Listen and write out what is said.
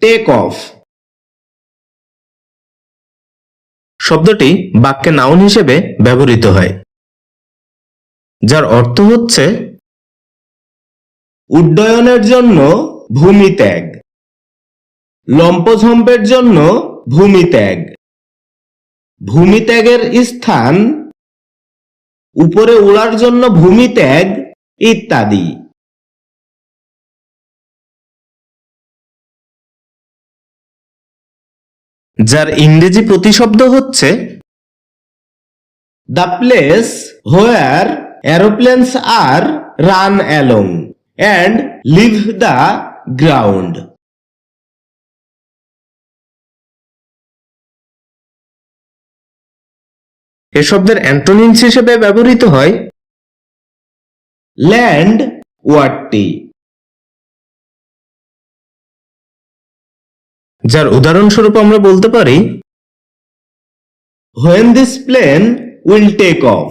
Take off শব্দটি বাক্যে noun হিসেবে ব্যবহৃত হয়। যার অর্থ হচ্ছে উড্ডয়নের জন্য ভূমি ত্যাগ। লম্পঝম্পের জন্য ভূমি ত্যাগ। ভূমি ত্যাগের স্থান, উপরে উড়ার জন্য ভূমি ত্যাগ, ইত্যাদি। যার ইংরেজি প্রতিশব্দ হচ্ছে the place where aeroplanes are run along and leave the ground এ শব্দের অ্যান্টোনিন্স হিসেবে ব্যবহৃত হয় ল্যান্ড ওয়ার্ডটি যার উদাহরণস্বরূপ আমরা বলতে পারি when this plane will take off